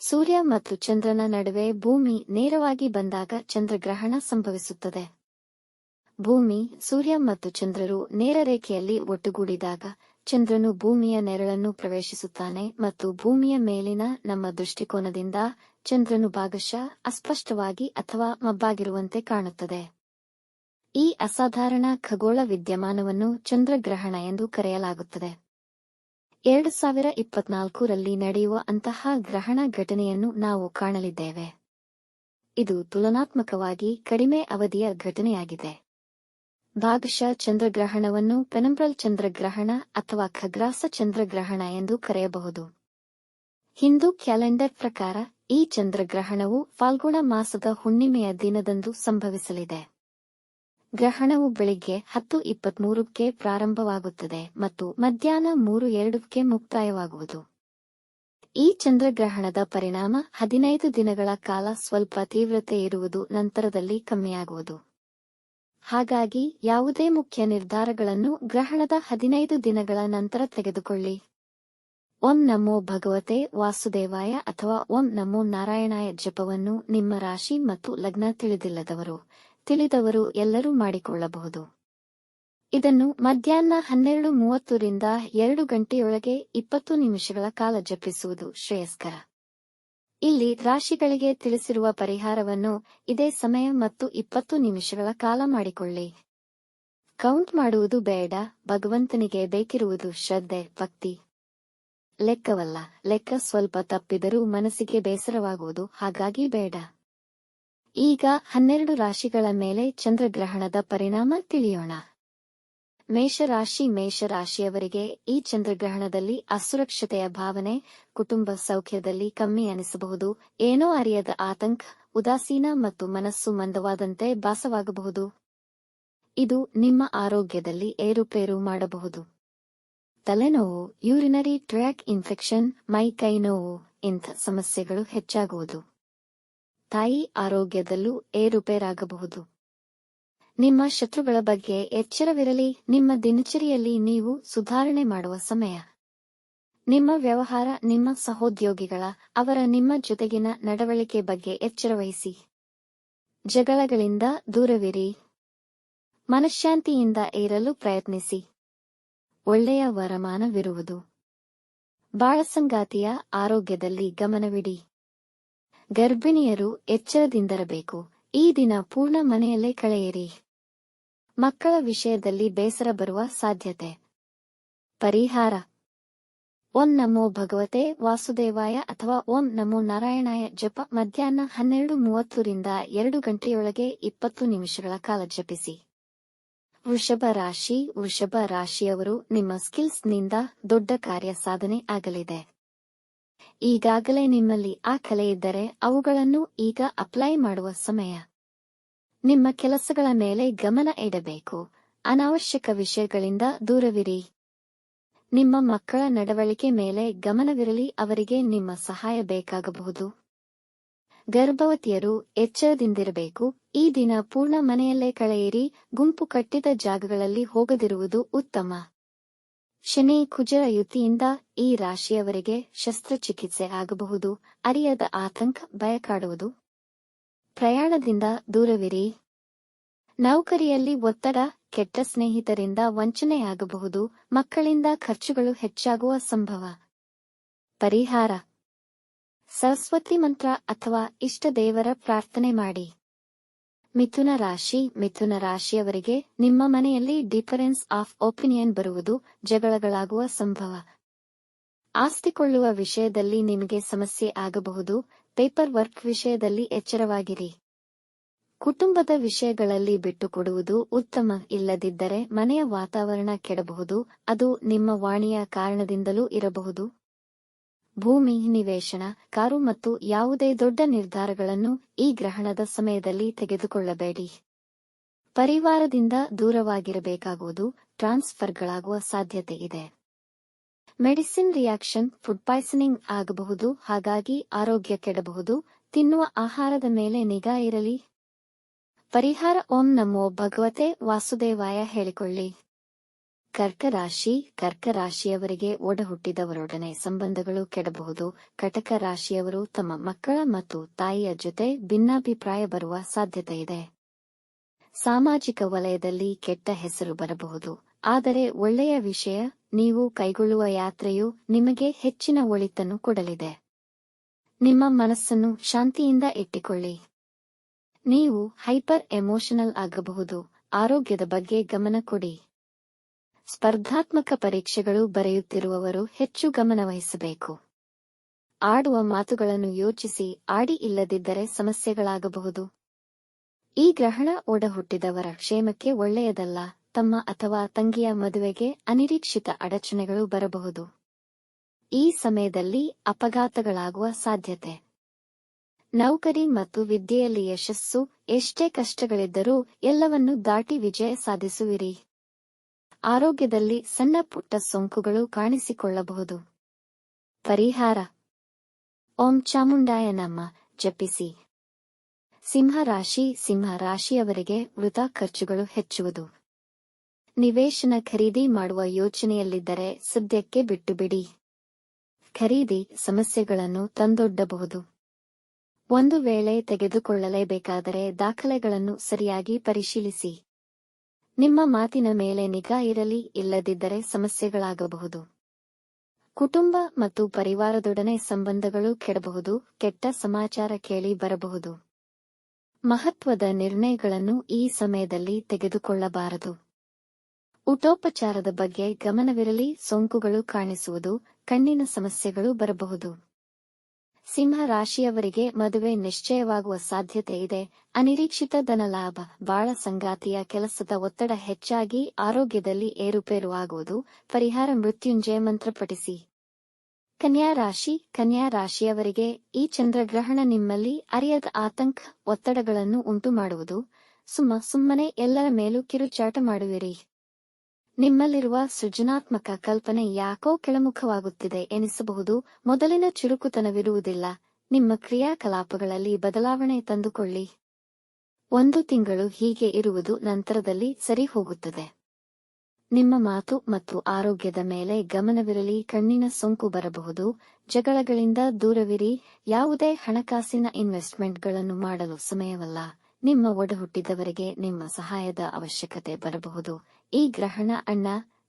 ಸೂರ್ಯ ಮತ್ತು ಚಂದ್ರನ ನಡುವೆ ಭೂಮಿ ನೇರವಾಗಿ ಬಂದಾಗ ಚಂದ್ರಗ್ರಹಣ ಸಂಭವಿಸುತ್ತದೆ. ಭೂಮಿ, ಸೂರ್ಯ ಮತ್ತು ಚಂದ್ರರು ನೇರ ರೇಖೆಯಲ್ಲಿ ಒಟ್ಟುಗೂಡಿದಾಗ ಚಂದ್ರನು ಭೂಮಿಯ ನೆರಳನ್ನು ಪ್ರವೇಶಿಸುತ್ತಾನೆ ಮತ್ತು ಭೂಮಿಯ ಮೇಲಿನ ನಮ್ಮ ದೃಷ್ಟಿಕೋನದಿಂದ ಚಂದ್ರನು ಭಾಗಶಃ ಅಸ್ಪಷ್ಟವಾಗಿ ಅಥವಾ ಮಬ್ಬಾಗಿರುವಂತೆ ಕಾಣುತ್ತದೆ. ಈ ಅಸಾಧಾರಣ ಖಗೋಳ ವಿದ್ಯಮಾನವನ್ನು ಚಂದ್ರಗ್ರಹಣ ಎಂದು ಕರೆಯಲಾಗುತ್ತದೆ. ಎರಡು ಸಾವಿರ ಇಪ್ಪತ್ನಾಲ್ಕರಲ್ಲಿ ನಡೆಯುವ ಅಂತಹ ಗ್ರಹಣ ಘಟನೆಯನ್ನು ನಾವು ಕಾಣಲಿದ್ದೇವೆ. ಇದು ತುಲನಾತ್ಮಕವಾಗಿ ಕಡಿಮೆ ಅವಧಿಯ ಘಟನೆಯಾಗಿದೆ. ಭಾಗಶಃ ಚಂದ್ರಗ್ರಹಣವನ್ನು ಪೆನಂಬ್ರಲ್ ಚಂದ್ರಗ್ರಹಣ ಅಥವಾ ಖಗ್ರಾಸ ಚಂದ್ರಗ್ರಹಣ ಎಂದು ಕರೆಯಬಹುದು. ಹಿಂದೂ ಕ್ಯಾಲೆಂಡರ್ ಪ್ರಕಾರ ಈ ಚಂದ್ರಗ್ರಹಣವು ಫಾಲ್ಗುಣ ಮಾಸದ ಹುಣ್ಣಿಮೆಯ ದಿನದಂದು ಸಂಭವಿಸಲಿದೆ. ಗ್ರಹಣವು ಬೆಳಿಗ್ಗೆ ಹತ್ತು ಇಪ್ಪತ್ಮೂರಕ್ಕೆ ಪ್ರಾರಂಭವಾಗುತ್ತದೆ ಮತ್ತು ಮಧ್ಯಾಹ್ನ ಮೂರು ಎರಡಕ್ಕೆ ಮುಕ್ತಾಯವಾಗುವುದು. ಈ ಚಂದ್ರಗ್ರಹಣದ ಪರಿಣಾಮ ಹದಿನೈದು ದಿನಗಳ ಕಾಲ ಸ್ವಲ್ಪ ತೀವ್ರತೆ ಇರುವುದು ನಂತರದಲ್ಲಿ ಕಮ್ಮಿಯಾಗುವುದು. ಹಾಗಾಗಿ ಯಾವುದೇ ಮುಖ್ಯ ನಿರ್ಧಾರಗಳನ್ನು ಗ್ರಹಣದ ಹದಿನೈದು ದಿನಗಳ ನಂತರ ತೆಗೆದುಕೊಳ್ಳಿ. ಓಂ ನಮೋ ಭಗವತೆ ವಾಸುದೇವಾಯ ಅಥವಾ ಓಂ ನಮೋ ನಾರಾಯಣಾಯ ಜಪವನ್ನು ನಿಮ್ಮ ರಾಶಿ ಮತ್ತು ಲಗ್ನ ತಿಳಿದಿಲ್ಲದವರು ತಿಳಿದವರು ಎಲ್ಲರೂ ಮಾಡಿಕೊಳ್ಳಬಹುದು. ಇದನ್ನು ಮಧ್ಯಾಹ್ನ ಹನ್ನೆರಡು ಮೂವತ್ತರಿಂದ ಎರಡು ಗಂಟೆಯೊಳಗೆ ಇಪ್ಪತ್ತು ನಿಮಿಷಗಳ ಕಾಲ ಜಪಿಸುವುದು ಶ್ರೇಯಸ್ಕರ. ಇಲ್ಲಿ ರಾಶಿಗಳಿಗೆ ತಿಳಿಸಿರುವ ಪರಿಹಾರವನ್ನು ಇದೇ ಸಮಯ ಮತ್ತು ಇಪ್ಪತ್ತು ನಿಮಿಷಗಳ ಕಾಲ ಮಾಡಿಕೊಳ್ಳಿ. ಕೌಂಟ್ ಮಾಡುವುದು ಬೇಡ, ಭಗವಂತನಿಗೆ ಬೇಕಿರುವುದು ಶ್ರದ್ಧೆ, ಭಕ್ತಿ. ಲೆಕ್ಕವಲ್ಲ, ಲೆಕ್ಕ ಸ್ವಲ್ಪ ತಪ್ಪಿದರೂ ಮನಸ್ಸಿಗೆ ಬೇಸರವಾಗುವುದು ಹಾಗಾಗಿ ಬೇಡ. ಈಗ ಹನ್ನೆರಡು ರಾಶಿಗಳ ಮೇಲೆ ಚಂದ್ರಗ್ರಹಣದ ಪರಿಣಾಮ ತಿಳಿಯೋಣ. ಮೇಷರಾಶಿ ಮೇಷರಾಶಿಯವರಿಗೆ ಈ ಚಂದ್ರಗ್ರಹಣದಲ್ಲಿ ಅಸುರಕ್ಷತೆಯ ಭಾವನೆ, ಕುಟುಂಬ ಸೌಖ್ಯದಲ್ಲಿ ಕಮ್ಮಿ ಅನಿಸಬಹುದು, ಏನೋ ಅರಿಯದ ಆತಂಕ, ಉದಾಸೀನ ಮತ್ತು ಮನಸ್ಸು ಮಂದವಾದಂತೆ ಭಾಸವಾಗಬಹುದು. ಇದು ನಿಮ್ಮ ಆರೋಗ್ಯದಲ್ಲಿ ಏರುಪೇರು ಮಾಡಬಹುದು. ತಲೆನೋವು, ಯೂರಿನರಿ ಟ್ರ್ಯಾಕ್ ಇನ್ಫೆಕ್ಷನ್ ಮೈ ಕೈ ನೋವು, ಇಂಥ ಸಮಸ್ಯೆಗಳು ಹೆಚ್ಚಾಗುವುದು. ತಾಯಿ ಆರೋಗ್ಯದಲ್ಲೂ ಏರುಪೇರಾಗಬಹುದು. ನಿಮ್ಮ ಶತ್ರುಗಳ ಬಗ್ಗೆ ಎಚ್ಚರವಿರಲಿ, ನಿಮ್ಮ ದಿನಚರಿಯಲ್ಲಿ ನೀವು ಸುಧಾರಣೆ ಮಾಡುವ ಸಮಯ. ನಿಮ್ಮ ವ್ಯವಹಾರ, ನಿಮ್ಮ ಸಹೋದ್ಯೋಗಿಗಳ, ಅವರ ನಿಮ್ಮ ಜೊತೆಗಿನ ನಡವಳಿಕೆ ಬಗ್ಗೆ ಎಚ್ಚರವಹಿಸಿ. ಜಗಳಗಳಿಂದ ದೂರವಿರಿ. ಮನಃಶಾಂತಿಯಿಂದ ಏರಲು ಪ್ರಯತ್ನಿಸಿ. ಒಳ್ಳೆಯ ವರಮಾನವಿರುವುದು. ಬಾಳಸಂಗಾತಿಯ ಆರೋಗ್ಯದಲ್ಲಿ ಗಮನವಿಡಿ. ಗರ್ಭಿಣಿಯರು ಎಚ್ಚರದಿಂದಿರಬೇಕು. ಈ ದಿನ ಪೂರ್ಣ ಮನೆಯಲ್ಲೇ ಕಳೆಯಿರಿ. ಮಕ್ಕಳ ವಿಷಯದಲ್ಲಿ ಬೇಸರ ಬರುವ ಸಾಧ್ಯತೆ. ಪರಿಹಾರ. ಓಂ ನಮೋ ಭಗವತೆ ವಾಸುದೇವಾಯ ಅಥವಾ ಓಂ ನಮೋ ನಾರಾಯಣಾಯ ಜಪ ಮಧ್ಯಾಹ್ನ ಹನ್ನೆರಡು ಮೂವತ್ತರಿಂದ ಎರಡು ಗಂಟೆಯೊಳಗೆ ಇಪ್ಪತ್ತು ನಿಮಿಷಗಳ ಕಾಲ ಜಪಿಸಿ. ವೃಷಭ ರಾಶಿ, ವೃಷಭ ರಾಶಿಯವರು ನಿಮ್ಮ ಸ್ಕಿಲ್ಸ್ನಿಂದ ದೊಡ್ಡ ಕಾರ್ಯ ಸಾಧನೆ ಆಗಲಿದೆ. ಈಗಾಗಲೇ ನಿಮ್ಮಲ್ಲಿ ಆ ಕಲೆ ಇದ್ದರೆ ಅವುಗಳನ್ನು ಈಗ ಅಪ್ಲೈ ಮಾಡುವ ಸಮಯ. ನಿಮ್ಮ ಕೆಲಸಗಳ ಮೇಲೆ ಗಮನ ಇಡಬೇಕು. ಅನಾವಶ್ಯಕ ವಿಷಯಗಳಿಂದ ದೂರವಿರಿ. ನಿಮ್ಮ ಮಕ್ಕಳ ನಡವಳಿಕೆ ಮೇಲೆ ಗಮನವಿರಲಿ, ಅವರಿಗೆ ನಿಮ್ಮ ಸಹಾಯ ಬೇಕಾಗಬಹುದು. ಗರ್ಭವತಿಯರು ಎಚ್ಚರದಿಂದಿರಬೇಕು. ಈ ದಿನ ಪೂರ್ಣ ಮನೆಯಲ್ಲೇ ಕಳೆಯಿರಿ. ಗುಂಪು ಕಟ್ಟಿದ ಜಾಗಗಳಲ್ಲಿ ಹೋಗದಿರುವುದು ಉತ್ತಮ. ಶನಿ ಕುಜರ ಯುತಿಯಿಂದ ಈ ರಾಶಿಯವರಿಗೆ ಶಸ್ತ್ರಚಿಕಿತ್ಸೆ ಆಗಬಹುದು. ಅರಿಯದ ಆತಂಕ ಭಯ ಕಾಡುವುದು ಪ್ರಯಾಣದಿಂದ ದೂರವಿರಿ. ನೌಕರಿಯಲ್ಲಿ ಒತ್ತಡ, ಕೆಟ್ಟ ಸ್ನೇಹಿತರಿಂದ ವಂಚನೆಯಾಗಬಹುದು. ಮಕ್ಕಳಿಂದ ಖರ್ಚುಗಳು ಹೆಚ್ಚಾಗುವ ಸಂಭವ. ಪರಿಹಾರ. ಸರಸ್ವತಿ ಮಂತ್ರ ಅಥವಾ ಇಷ್ಟ ದೇವರ ಪ್ರಾರ್ಥನೆ ಮಾಡಿ. ಮಿಥುನ ರಾಶಿ, ಮಿಥುನ ರಾಶಿಯವರಿಗೆ ನಿಮ್ಮ ಮನೆಯಲ್ಲಿ ಡಿಫರೆನ್ಸ್ ಆಫ್ ಒಪಿನಿಯನ್ ಬರುವುದು ಜಗಳಗಳಾಗುವ ಸಂಭವ. ಆಸ್ತಿ ಕೊಳ್ಳುವ ವಿಷಯದಲ್ಲಿ ನಿಮಗೆ ಸಮಸ್ಯೆ ಆಗಬಹುದು ಪೇಪರ್ ವರ್ಕ್ ವಿಷಯದಲ್ಲಿ ಎಚ್ಚರವಾಗಿರಿ. ಕುಟುಂಬದ ವಿಷಯಗಳಲ್ಲಿ ಬಿಟ್ಟುಕೊಡುವುದು ಉತ್ತಮ, ಇಲ್ಲದಿದ್ದರೆ ಮನೆಯ ವಾತಾವರಣ ಕೆಡಬಹುದು, ಅದು ನಿಮ್ಮ ವಾಣಿಯ ಕಾರಣದಿಂದಲೂ ಇರಬಹುದು. ಭೂಮಿ ನಿವೇಶನ, ಕಾರು ಮತ್ತು ಯಾವುದೇ ದೊಡ್ಡ ನಿರ್ಧಾರಗಳನ್ನು ಈ ಗ್ರಹಣದ ಸಮಯದಲ್ಲಿ ತೆಗೆದುಕೊಳ್ಳಬೇಡಿ. ಪರಿವಾರದಿಂದ ದೂರವಾಗಿರಬೇಕಾಗುವುದು, ಟ್ರಾನ್ಸ್ಫರ್ಗಳಾಗುವ ಸಾಧ್ಯತೆ ಇದೆ. ಮೆಡಿಸಿನ್ ರಿಯಾಕ್ಷನ್, ಫುಡ್ ಪಾಯ್ಸನಿಂಗ್ ಆಗಬಹುದು, ಹಾಗಾಗಿ ಆರೋಗ್ಯ ಕೆಡಬಹುದು, ತಿನ್ನುವ ಆಹಾರದ ಮೇಲೆ ನಿಗಾ ಇರಲಿ. ಪರಿಹಾರ ಓಂ ನಮೋ ಭಗವತೆ ವಾಸುದೇವಾಯ ಹೇಳಿಕೊಳ್ಳಿ. ಕರ್ಕ ರಾಶಿ ಕರ್ಕ ರಾಶಿಯವರಿಗೆ ಒಡಹುಟ್ಟಿದವರೊಡನೆ ಸಂಬಂಧಗಳು ಕೆಡಬಹುದು. ಕಟಕ ರಾಶಿಯವರು ತಮ್ಮ ಮಕ್ಕಳ ಮತ್ತು ತಾಯಿಯ ಜೊತೆ ಭಿನ್ನಾಭಿಪ್ರಾಯ ಬರುವ ಸಾಧ್ಯತೆ ಇದೆ. ಸಾಮಾಜಿಕ ವಲಯದಲ್ಲಿ ಕೆಟ್ಟ ಹೆಸರು ಬರಬಹುದು. ಆದರೆ ಒಳ್ಳೆಯ ವಿಷಯ, ನೀವು ಕೈಗೊಳ್ಳುವ ಯಾತ್ರೆಯು ನಿಮಗೆ ಹೆಚ್ಚಿನ ಒಳಿತನ್ನು ಕೊಡಲಿದೆ. ನಿಮ್ಮ ಮನಸ್ಸನ್ನು ಶಾಂತಿಯಿಂದ ಇಟ್ಟುಕೊಳ್ಳಿ. ನೀವು ಹೈಪರ್ ಎಮೋಷನಲ್ ಆಗಬಹುದು. ಆರೋಗ್ಯದ ಬಗ್ಗೆ ಗಮನ ಕೊಡಿ. ಸ್ಪರ್ಧಾತ್ಮಕ ಪರೀಕ್ಷೆಗಳು ಬರೆಯುತ್ತಿರುವವರು ಹೆಚ್ಚು ಗಮನವಹಿಸಬೇಕು. ಆಡುವ ಮಾತುಗಳನ್ನು ಯೋಚಿಸಿ, ಆಡಿ ಇಲ್ಲದಿದ್ದರೆ ಸಮಸ್ಯೆಗಳಾಗಬಹುದು. ಈ ಗ್ರಹಣ ಓಡ ಹುಟ್ಟಿದವರ ಕ್ಷೇಮಕ್ಕೆ ಒಳ್ಳೆಯದಲ್ಲ, ತಮ್ಮ ಅಥವಾ ತಂಗಿಯ ಮದುವೆಗೆ ಅನಿರೀಕ್ಷಿತ ಅಡಚಣೆಗಳು ಬರಬಹುದು. ಈ ಸಮಯದಲ್ಲಿ ಅಪಘಾತಗಳಾಗುವ ಸಾಧ್ಯತೆ. ನೌಕರಿ ಮತ್ತು ವಿದ್ಯೆಯಲ್ಲಿ ಯಶಸ್ಸು, ಎಷ್ಟೇ ಕಷ್ಟಗಳಿದ್ದರೂ ಎಲ್ಲವನ್ನೂ ದಾಟಿ ವಿಜಯ ಸಾಧಿಸುವಿರಿ. ಆರೋಗ್ಯದಲ್ಲಿ ಸಣ್ಣ ಪುಟ್ಟ ಸೋಂಕುಗಳು ಕಾಣಿಸಿಕೊಳ್ಳಬಹುದು. ಪರಿಹಾರ. ಓಂ ಚಾಮುಂಡಾಯ ನಮ್ಮ ಜಪಿಸಿ. ಸಿಂಹ ರಾಶಿ, ಸಿಂಹ ರಾಶಿಯವರಿಗೆ ವೃಥಾ ಖರ್ಚುಗಳು ಹೆಚ್ಚುವುದು. ನಿವೇಶನ ಖರೀದಿ ಮಾಡುವ ಯೋಚನೆಯಲ್ಲಿದ್ದರೆ ಸದ್ಯಕ್ಕೆ ಬಿಟ್ಟು ಬಿಡಿ ಖರೀದಿ ಸಮಸ್ಯೆಗಳನ್ನು ತಂದೊಡ್ಡಬಹುದು. ಒಂದು ವೇಳೆ ತೆಗೆದುಕೊಳ್ಳಲೇಬೇಕಾದರೆ ದಾಖಲೆಗಳನ್ನು ಸರಿಯಾಗಿ ಪರಿಶೀಲಿಸಿ. ನಿಮ್ಮ ಮಾತಿನ ಮೇಲೆ ನಿಗಾ ಇರಲಿ, ಇಲ್ಲದಿದ್ದರೆ ಸಮಸ್ಯೆಗಳಾಗಬಹುದು. ಕುಟುಂಬ ಮತ್ತು ಪರಿವಾರದೊಡನೆ ಸಂಬಂಧಗಳು ಕೆಡಬಹುದು, ಕೆಟ್ಟ ಸಮಾಚಾರ ಕೇಳಿ ಬರಬಹುದು. ಮಹತ್ವದ ನಿರ್ಣಯಗಳನ್ನು ಈ ಸಮಯದಲ್ಲಿ ತೆಗೆದುಕೊಳ್ಳಬಾರದು. ಊಟೋಪಚಾರದ ಬಗ್ಗೆ ಗಮನವಿರಲಿ, ಸೋಂಕುಗಳು ಕಾಣಿಸುವುದು, ಕಣ್ಣಿನ ಸಮಸ್ಯೆಗಳು ಬರಬಹುದು. ಸಿಂಹ ರಾಶಿಯವರಿಗೆ ಮದುವೆ ನಿಶ್ಚಯವಾಗುವ ಸಾಧ್ಯತೆ ಇದೆ. ಅನಿರೀಕ್ಷಿತ ಧನಲಾಭ ಬಾಳ ಸಂಗಾತಿಯ ಕೆಲಸದ ಒತ್ತಡ ಹೆಚ್ಚಾಗಿ ಆರೋಗ್ಯದಲ್ಲಿ ಏರುಪೇರು ಆಗುವುದು. ಪರಿಹಾರ ಮೃತ್ಯುಂಜಯ ಮಂತ್ರ ಪಠಿಸಿ. ಕನ್ಯಾ ರಾಶಿ, ಕನ್ಯಾ ರಾಶಿಯವರಿಗೆ ಈ ಚಂದ್ರಗ್ರಹಣ ನಿಮ್ಮಲ್ಲಿ ಅರಿಯದ ಆತಂಕ, ಒತ್ತಡಗಳನ್ನು ಉಂಟು ಮಾಡುವುದು ಸುಮ್ಮ, ಸುಮ್ಮನೆ ಎಲ್ಲರ ಮೇಲೂ ಕಿರುಚಾಟ ಮಾಡುವಿರಿ. ನಿಮ್ಮಲ್ಲಿರುವ ಸೃಜನಾತ್ಮಕ ಕಲ್ಪನೆ ಯಾಕೋ ಕೆಳಮುಖವಾಗುತ್ತಿದೆ ಎನಿಸಬಹುದು, ಮೊದಲಿನ ಚುರುಕುತನವಿರುವುದಿಲ್ಲ. ನಿಮ್ಮ ಕ್ರಿಯಾಕಲಾಪಗಳಲ್ಲಿ ಬದಲಾವಣೆ ತಂದುಕೊಳ್ಳಿ. ಒಂದು ತಿಂಗಳು ಹೀಗೆ ಇರುವುದು ನಂತರದಲ್ಲಿ ಸರಿ ಹೋಗುತ್ತದೆ. ನಿಮ್ಮ ಮಾತು ಮತ್ತು ಆರೋಗ್ಯದ ಮೇಲೆ ಗಮನವಿರಲಿ, ಕಣ್ಣಿನ ಸೋಂಕು ಬರಬಹುದು, ಜಗಳಗಳಿಂದ ದೂರವಿರಿ, ಯಾವುದೇ ಹಣಕಾಸಿನ ಇನ್ವೆಸ್ಟ್ಮೆಂಟ್ಗಳನ್ನು ಮಾಡಲು ಸಮಯವಲ್ಲ. ನಿಮ್ಮ ಒಡಹುಟ್ಟಿದವರಿಗೆ ನಿಮ್ಮ ಸಹಾಯದ ಅವಶ್ಯಕತೆ ಬರಬಹುದು. ಈ ಗ್ರಹಣ ಅಣ್ಣ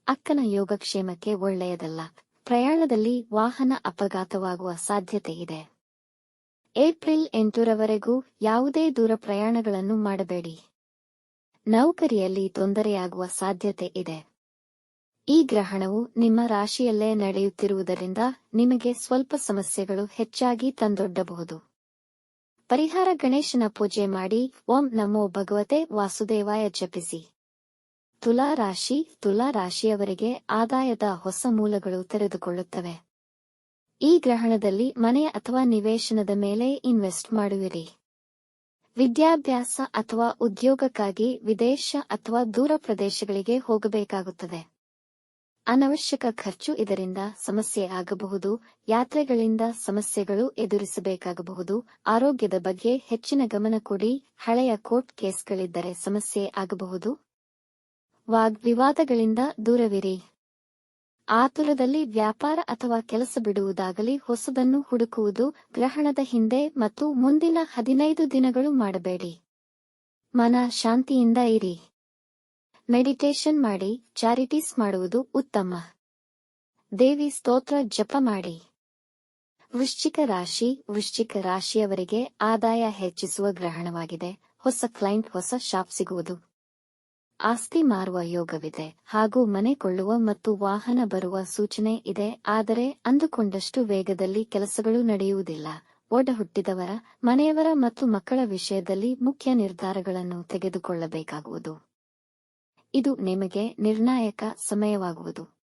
ಅಕ್ಕನ ಯೋಗಕ್ಷೇಮಕ್ಕೆ ಒಳ್ಳೆಯದಲ್ಲ. ಪ್ರಯಾಣದಲ್ಲಿ ವಾಹನ ಅಪಘಾತವಾಗುವ ಸಾಧ್ಯತೆ ಇದೆ. ಏಪ್ರಿಲ್ ಎಂಟರವರೆಗೂ ಯಾವುದೇ ದೂರ ಪ್ರಯಾಣಗಳನ್ನು ಮಾಡಬೇಡಿ. ನೌಕರಿಯಲ್ಲಿ ತೊಂದರೆಯಾಗುವ ಸಾಧ್ಯತೆ ಇದೆ. ಈ ಗ್ರಹಣವು ನಿಮ್ಮ ರಾಶಿಯಲ್ಲೇ ನಡೆಯುತ್ತಿರುವುದರಿಂದ ನಿಮಗೆ ಸ್ವಲ್ಪ ಸಮಸ್ಯೆಗಳು ಹೆಚ್ಚಾಗಿ ತಂದೊಡ್ಡಬಹುದು. ಪರಿಹಾರ ಗಣೇಶನ ಪೂಜೆ ಮಾಡಿ ಓಂ ನಮೋ ಭಗವತೆ ವಾಸುದೇವಾಯ ಜಪಿಸಿ. ತುಲಾ ರಾಶಿ ತುಲಾ ರಾಶಿಯವರಿಗೆ ಆದಾಯದ ಹೊಸ ಮೂಲಗಳು ತೆರೆದುಕೊಳ್ಳುತ್ತವೆ. ಈ ಗ್ರಹಣದಲ್ಲಿ ಮನೆ ಅಥವಾ ನಿವೇಶನದ ಮೇಲೆ ಇನ್ವೆಸ್ಟ್ ಮಾಡುವಿರಿ. ವಿದ್ಯಾಭ್ಯಾಸ ಅಥವಾ ಉದ್ಯೋಗಕ್ಕಾಗಿ ವಿದೇಶ ಅಥವಾ ದೂರ ಪ್ರದೇಶಗಳಿಗೆ ಹೋಗಬೇಕಾಗುತ್ತದೆ. ಅನವಶ್ಯಕ ಖರ್ಚು ಇದರಿಂದ ಸಮಸ್ಯೆ ಆಗಬಹುದು, ಯಾತ್ರೆಗಳಿಂದ ಸಮಸ್ಯೆಗಳು ಎದುರಿಸಬೇಕಾಗಬಹುದು, ಆರೋಗ್ಯದ ಬಗ್ಗೆ ಹೆಚ್ಚಿನ ಗಮನ ಕೊಡಿ, ಹಳೆಯ ಕೋರ್ಟ್ ಕೇಸ್ಗಳಿದ್ದರೆ ಸಮಸ್ಯೆ ಆಗಬಹುದು. ವಾಗ್ವಿವಾದಗಳಿಂದ ದೂರವಿರಿ. ಆತುರದಲ್ಲಿ ವ್ಯಾಪಾರ ಅಥವಾ ಕೆಲಸ ಬಿಡುವುದಾಗಲಿ ಹೊಸದನ್ನು ಹುಡುಕುವುದು ಗ್ರಹಣದ ಹಿಂದೆ ಮತ್ತು ಮುಂದಿನ ಹದಿನೈದು ದಿನಗಳು ಮಾಡಬೇಡಿ. ಮನ ಶಾಂತಿಯಿಂದ ಇರಿ. ಮೆಡಿಟೇಷನ್ ಮಾಡಿ, ಚಾರಿಟೀಸ್ ಮಾಡುವುದು ಉತ್ತಮ. ದೇವಿ ಸ್ತೋತ್ರ ಜಪ ಮಾಡಿ. ವೃಶ್ಚಿಕ ರಾಶಿ, ವೃಶ್ಚಿಕ ರಾಶಿಯವರಿಗೆ ಆದಾಯ ಹೆಚ್ಚಿಸುವ ಗ್ರಹಣವಾಗಿದೆ. ಹೊಸ ಕ್ಲೈಂಟ್, ಹೊಸ ಶಾಪ್ ಸಿಗುವುದು. ಆಸ್ತಿ ಮಾರುವ ಯೋಗವಿದೆ ಹಾಗೂ ಮನೆ ಕೊಳ್ಳುವ ಮತ್ತು ವಾಹನ ಬರುವ ಸೂಚನೆ ಇದೆ, ಆದರೆ ಅಂದುಕೊಂಡಷ್ಟು ವೇಗದಲ್ಲಿ ಕೆಲಸಗಳು ನಡೆಯುವುದಿಲ್ಲ. ಒಡ ಹುಟ್ಟಿದವರ, ಮನೆಯವರ ಮತ್ತು ಮಕ್ಕಳ ವಿಷಯದಲ್ಲಿ ಮುಖ್ಯ ನಿರ್ಧಾರಗಳನ್ನು ತೆಗೆದುಕೊಳ್ಳಬೇಕಾಗುವುದು. ಇದು ನಿಮಗೆ ನಿರ್ಣಾಯಕ ಸಮಯವಾಗುವುದು.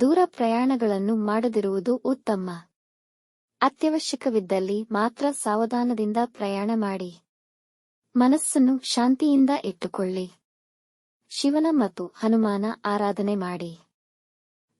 ದೂರ ಪ್ರಯಾಣಗಳನ್ನು ಮಾಡದಿರುವುದು ಉತ್ತಮ. ಅತ್ಯವಶ್ಯಕವಿದ್ದಲ್ಲಿ ಮಾತ್ರ ಸಾವಧಾನದಿಂದ ಪ್ರಯಾಣ ಮಾಡಿ. ಮನಸ್ಸನ್ನು ಶಾಂತಿಯಿಂದ ಇಟ್ಟುಕೊಳ್ಳಿ. ಶಿವನ ಮತ್ತು ಹನುಮಾನ ಆರಾಧನೆ ಮಾಡಿ.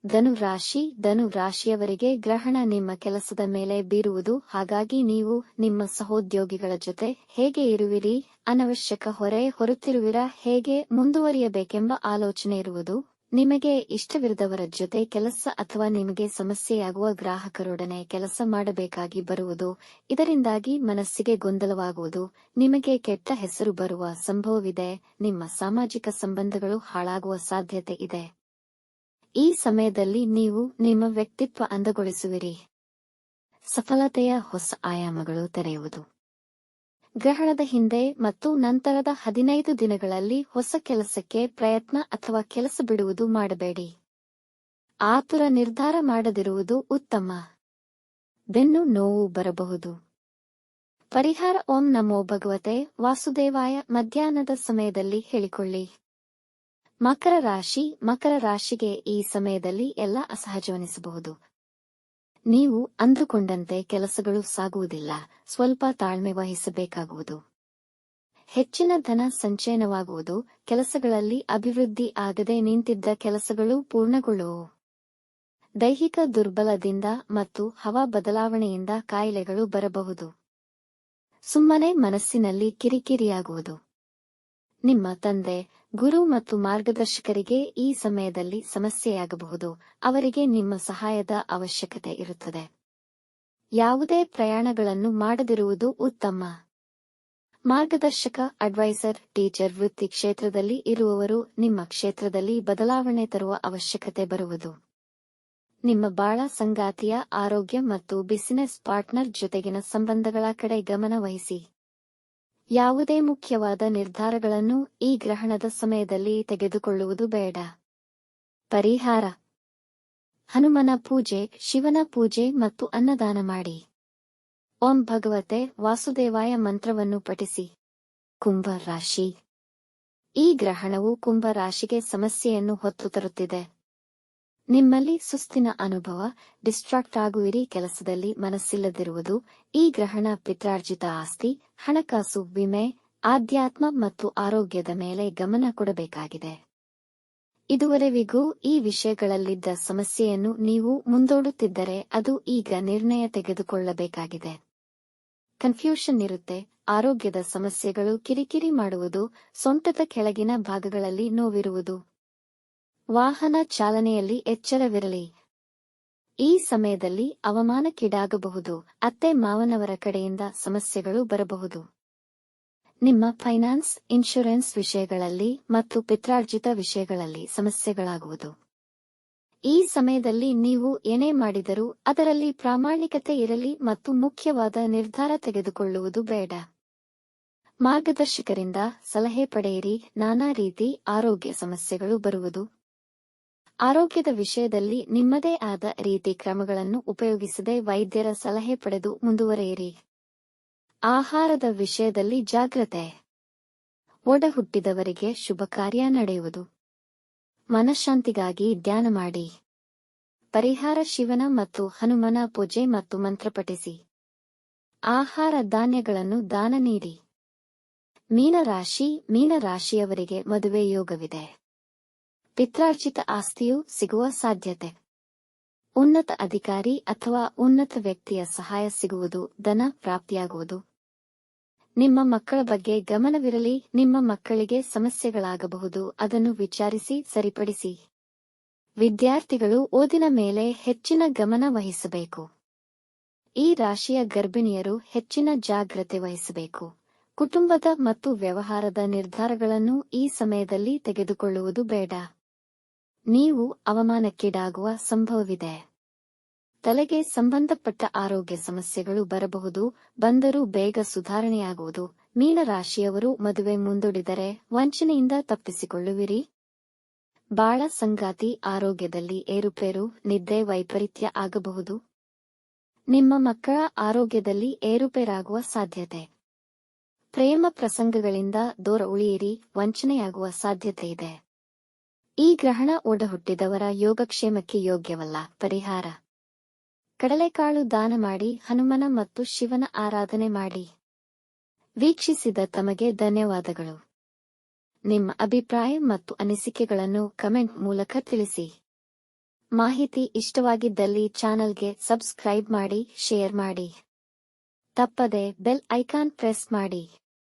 ಧನು ರಾಶಿ ಧನು ರಾಶಿಯವರಿಗೆ ಗ್ರಹಣ ನಿಮ್ಮ ಕೆಲಸದ ಮೇಲೆ ಬೀರುವುದು. ಹಾಗಾಗಿ ನೀವು ನಿಮ್ಮ ಸಹೋದ್ಯೋಗಿಗಳ ಜೊತೆ ಹೇಗೆ ಇರುವಿರಿ? ಅನವಶ್ಯಕ ಹೊರೆ ಹೊರುತ್ತಿರುವಿರಾ? ಹೇಗೆ ಮುಂದುವರಿಯಬೇಕೆಂಬ ಆಲೋಚನೆ ಇರುವುದು. ನಿಮಗೆ ಇಷ್ಟವಿರದವರ ಜೊತೆ ಕೆಲಸ ಅಥವಾ ನಿಮಗೆ ಸಮಸ್ಯೆಯಾಗುವ ಗ್ರಾಹಕರೊಡನೆ ಕೆಲಸ ಮಾಡಬೇಕಾಗಿ ಬರುವುದು, ಇದರಿಂದಾಗಿ ಮನಸ್ಸಿಗೆ ಗೊಂದಲವಾಗುವುದು, ನಿಮಗೆ ಕೆಟ್ಟ ಹೆಸರು ಬರುವ ಸಂಭವವಿದೆ, ನಿಮ್ಮ ಸಾಮಾಜಿಕ ಸಂಬಂಧಗಳು ಹಾಳಾಗುವ ಸಾಧ್ಯತೆ ಇದೆ. ಈ ಸಮಯದಲ್ಲಿ ನೀವು ನಿಮ್ಮ ವ್ಯಕ್ತಿತ್ವ ಅಂದಗೊಳಿಸುವಿರಿ. ಸಫಲತೆಯ ಹೊಸ ಆಯಾಮಗಳು ತೆರೆಯುವುದು. ಗ್ರಹಣದ ಹಿಂದೆ ಮತ್ತು ನಂತರದ ಹದಿನೈದು ದಿನಗಳಲ್ಲಿ ಹೊಸ ಕೆಲಸಕ್ಕೆ ಪ್ರಯತ್ನ ಅಥವಾ ಕೆಲಸ ಬಿಡುವುದು ಮಾಡಬೇಡಿ. ಆತುರ ನಿರ್ಧಾರ ಮಾಡದಿರುವುದು ಉತ್ತಮ. ಬೆನ್ನು ನೋವು ಬರಬಹುದು. ಪರಿಹಾರ ಓಂ ನಮೋ ಭಗವತೆ, ವಾಸುದೇವಾಯ, ಮಧ್ಯಾಹ್ನದ ಸಮಯದಲ್ಲಿ ಹೇಳಿಕೊಳ್ಳಿ. ಮಕರ ರಾಶಿ, ಮಕರ ರಾಶಿಗೆ ಈ ಸಮಯದಲ್ಲಿ ಎಲ್ಲ ಅಸಹಜವೆನಿಸಬಹುದು. ನೀವು ಅಂದುಕೊಂಡಂತೆ ಕೆಲಸಗಳು ಸಾಗುವುದಿಲ್ಲ, ಸ್ವಲ್ಪ ತಾಳ್ಮೆ ವಹಿಸಬೇಕಾಗುವುದು. ಹೆಚ್ಚಿನ ಧನ ಸಂಚಯನವಾಗುವುದು, ಕೆಲಸಗಳಲ್ಲಿ ಅಭಿವೃದ್ಧಿ ಆಗದೆ ನಿಂತಿದ್ದ ಕೆಲಸಗಳು ಪೂರ್ಣಗೊಳ್ಳುವು. ದೈಹಿಕ ದುರ್ಬಲದಿಂದ ಮತ್ತು ಹವಾ ಬದಲಾವಣೆಯಿಂದ ಕಾಯಿಲೆಗಳು ಬರಬಹುದು. ಸುಮ್ಮನೆ ಮನಸ್ಸಿನಲ್ಲಿ ಕಿರಿಕಿರಿಯಾಗುವುದು. ನಿಮ್ಮ ತಂದೆ, ಗುರು ಮತ್ತು ಮಾರ್ಗದರ್ಶಕರಿಗೆ ಈ ಸಮಯದಲ್ಲಿ ಸಮಸ್ಯೆಯಾಗಬಹುದು. ಅವರಿಗೆ ನಿಮ್ಮ ಸಹಾಯದ ಅವಶ್ಯಕತೆ ಇರುತ್ತದೆ. ಯಾವುದೇ ಪ್ರಯಾಣಗಳನ್ನು ಮಾಡದಿರುವುದು ಉತ್ತಮ. ಮಾರ್ಗದರ್ಶಕ, ಅಡ್ವೈಸರ್, ಟೀಚರ್ ವೃತ್ತಿ ಕ್ಷೇತ್ರದಲ್ಲಿ ಇರುವವರು ನಿಮ್ಮ ಕ್ಷೇತ್ರದಲ್ಲಿ ಬದಲಾವಣೆ ತರುವ ಅವಶ್ಯಕತೆ ಬರುವುದು. ನಿಮ್ಮ ಬಾಳ ಸಂಗಾತಿಯ ಆರೋಗ್ಯ ಮತ್ತು ಬಿಸಿನೆಸ್ ಪಾರ್ಟ್ನರ್ ಜೊತೆಗಿನ ಸಂಬಂಧಗಳ ಕಡೆ ಗಮನ ವಹಿಸಿ. ಯಾವುದೇ ಮುಖ್ಯವಾದ ನಿರ್ಧಾರಗಳನ್ನು ಈ ಗ್ರಹಣದ ಸಮಯದಲ್ಲಿ ತೆಗೆದುಕೊಳ್ಳುವುದು ಬೇಡ. ಪರಿಹಾರ. ಹನುಮನ ಪೂಜೆ, ಶಿವನ ಪೂಜೆ ಮತ್ತು ಅನ್ನದಾನ ಮಾಡಿ. ಓಂ ಭಗವತೆ, ವಾಸುದೇವಾಯ ಮಂತ್ರವನ್ನು ಪಠಿಸಿ. ಕುಂಭ ರಾಶಿ. ಈ ಗ್ರಹಣವು ಕುಂಭ ರಾಶಿಗೆ ಸಮಸ್ಯೆಯನ್ನು ಹೊತ್ತು ತರುತ್ತಿದೆ. ನಿಮ್ಮಲ್ಲಿ ಸುಸ್ತಿನ ಅನುಭವ ಡಿಸ್ಟ್ರಾಕ್ಟ್ ಆಗುವಿರಿ ಕೆಲಸದಲ್ಲಿ ಮನಸ್ಸಿಲ್ಲದಿರುವುದು, ಈ ಗ್ರಹಣ ಪಿತ್ರಾರ್ಜಿತ ಆಸ್ತಿ, ಹಣಕಾಸು ವಿಮೆ, ಆಧ್ಯಾತ್ಮ ಮತ್ತು ಆರೋಗ್ಯದ ಮೇಲೆ ಗಮನ ಕೊಡಬೇಕಾಗಿದೆ. ಇದುವರೆವಿಗೂ ಈ ವಿಷಯಗಳಲ್ಲಿದ್ದ ಸಮಸ್ಯೆಯನ್ನು ನೀವು ಮುಂದೂಡುತ್ತಿದ್ದರೆ ಅದು ಈಗ ನಿರ್ಣಯ ತೆಗೆದುಕೊಳ್ಳಬೇಕಾಗಿದೆ. ಕನ್ಫ್ಯೂಷನ್ ಇರುತ್ತೆ, ಆರೋಗ್ಯದ ಸಮಸ್ಯೆಗಳು ಕಿರಿಕಿರಿ ಮಾಡುವುದು, ಸೊಂಟದ ಕೆಳಗಿನ ಭಾಗಗಳಲ್ಲಿ ನೋವಿರುವುದು. ವಾಹನ ಚಾಲನೆಯಲ್ಲಿ ಎಚ್ಚರವಿರಲಿ. ಈ ಸಮಯದಲ್ಲಿ ಅವಮಾನಕ್ಕೀಡಾಗಬಹುದು. ಅತ್ತೆ ಮಾವನವರ ಕಡೆಯಿಂದ ಸಮಸ್ಯೆಗಳು ಬರಬಹುದು. ನಿಮ್ಮ ಫೈನಾನ್ಸ್, ಇನ್ಶೂರೆನ್ಸ್ ವಿಷಯಗಳಲ್ಲಿ ಮತ್ತು ಪಿತ್ರಾರ್ಜಿತ ವಿಷಯಗಳಲ್ಲಿ ಸಮಸ್ಯೆಗಳಾಗುವುದು. ಈ ಸಮಯದಲ್ಲಿ ನೀವು ಏನೇ ಮಾಡಿದರೂ ಅದರಲ್ಲಿ ಪ್ರಾಮಾಣಿಕತೆ ಇರಲಿ ಮತ್ತು ಮುಖ್ಯವಾದ ನಿರ್ಧಾರ ತೆಗೆದುಕೊಳ್ಳುವುದು ಬೇಡ. ಮಾರ್ಗದರ್ಶಕರಿಂದ ಸಲಹೆ ಪಡೆಯಿರಿ. ನಾನಾ ರೀತಿ ಆರೋಗ್ಯ ಸಮಸ್ಯೆಗಳು ಬರುವುದು. ಆರೋಗ್ಯದ ವಿಷಯದಲ್ಲಿ ನಿಮ್ಮದೇ ಆದ ರೀತಿ ಕ್ರಮಗಳನ್ನು ಉಪಯೋಗಿಸದೆ ವೈದ್ಯರ ಸಲಹೆ ಪಡೆದು ಮುಂದುವರೆಯಿರಿ. ಆಹಾರದ ವಿಷಯದಲ್ಲಿ ಜಾಗ್ರತೆ. ಒಡ ಹುಟ್ಟಿದವರಿಗೆ ಶುಭ ಕಾರ್ಯ ನಡೆಯುವುದು. ಮನಃಶಾಂತಿಗಾಗಿ ಧ್ಯಾನ ಮಾಡಿ. ಪರಿಹಾರ ಶಿವನ ಮತ್ತು ಹನುಮನ ಪೂಜೆ ಮತ್ತು ಮಂತ್ರ ಪಠಿಸಿ. ಆಹಾರ ಧಾನ್ಯಗಳನ್ನು ದಾನ ನೀಡಿ. ಮೀನರಾಶಿ, ಮೀನರಾಶಿಯವರಿಗೆ ಮದುವೆ ಯೋಗವಿದೆ. ಪಿತ್ರಾರ್ಜಿತ ಆಸ್ತಿಯು ಸಿಗುವ ಸಾಧ್ಯತೆ. ಉನ್ನತ ಅಧಿಕಾರಿ ಅಥವಾ ಉನ್ನತ ವ್ಯಕ್ತಿಯ ಸಹಾಯ ಸಿಗುವುದು ಧನ ಪ್ರಾಪ್ತಿಯಾಗುವುದು. ನಿಮ್ಮ ಮಕ್ಕಳ ಬಗ್ಗೆ ಗಮನವಿರಲಿ, ನಿಮ್ಮ ಮಕ್ಕಳಿಗೆ ಸಮಸ್ಯೆಗಳಾಗಬಹುದು, ಅದನ್ನು ವಿಚಾರಿಸಿ, ಸರಿಪಡಿಸಿ. ವಿದ್ಯಾರ್ಥಿಗಳು ಓದಿನ ಮೇಲೆ ಹೆಚ್ಚಿನ ಗಮನ ವಹಿಸಬೇಕು. ಈ ರಾಶಿಯ ಗರ್ಭಿಣಿಯರು ಹೆಚ್ಚಿನ ಜಾಗ್ರತೆ ವಹಿಸಬೇಕು. ಕುಟುಂಬದ ಮತ್ತು ವ್ಯವಹಾರದ ನಿರ್ಧಾರಗಳನ್ನು ಈ ಸಮಯದಲ್ಲಿ ತೆಗೆದುಕೊಳ್ಳುವುದು ಬೇಡ. ನೀವು ಅವಮಾನಕ್ಕೀಡಾಗುವ ಸಂಭವವಿದೆ. ತಲೆಗೆ ಸಂಬಂಧಪಟ್ಟ ಆರೋಗ್ಯ ಸಮಸ್ಯೆಗಳು ಬರಬಹುದು, ಬಂದರೂ ಬೇಗ ಸುಧಾರಣೆಯಾಗುವುದು. ಮೀನರಾಶಿಯವರು ಮದುವೆ ಮುಂದೂಡಿದರೆ ವಂಚನೆಯಿಂದ ತಪ್ಪಿಸಿಕೊಳ್ಳುವಿರಿ. ಬಾಳ ಸಂಗಾತಿ ಆರೋಗ್ಯದಲ್ಲಿ ಏರುಪೇರು ನಿದ್ದೆ ವೈಪರೀತ್ಯ ಆಗಬಹುದು. ನಿಮ್ಮ ಮಕ್ಕಳ ಆರೋಗ್ಯದಲ್ಲಿ ಏರುಪೇರಾಗುವ ಸಾಧ್ಯತೆ. ಪ್ರೇಮ ಪ್ರಸಂಗಗಳಿಂದ ದೂರ ಉಳಿಯಿರಿ, ವಂಚನೆಯಾಗುವ ಸಾಧ್ಯತೆ ಇದೆ. ಈ ಗ್ರಹಣ ಒಡಹುಟ್ಟಿದವರ ಯೋಗಕ್ಷೇಮಕ್ಕೆ ಯೋಗ್ಯವಲ್ಲ, ಪರಿಹಾರ. ಕಡಲೆಕಾಳು ದಾನ ಮಾಡಿ, ಹನುಮನ ಮತ್ತು ಶಿವನ ಆರಾಧನೆ ಮಾಡಿ. ವೀಕ್ಷಿಸಿದ ತಮಗೆ ಧನ್ಯವಾದಗಳು. ನಿಮ್ಮ ಅಭಿಪ್ರಾಯ ಮತ್ತು ಅನಿಸಿಕೆಗಳನ್ನು ಕಮೆಂಟ್ ಮೂಲಕ ತಿಳಿಸಿ. ಮಾಹಿತಿ ಇಷ್ಟವಾಗಿದ್ದಲ್ಲಿ ಚಾನಲ್ಗೆ ಸಬ್ಸ್ಕ್ರೈಬ್ ಮಾಡಿ, ಶೇರ್ ಮಾಡಿ. ತಪ್ಪದೆ ಬೆಲ್ ಐಕಾನ್ ಪ್ರೆಸ್ ಮಾಡಿ.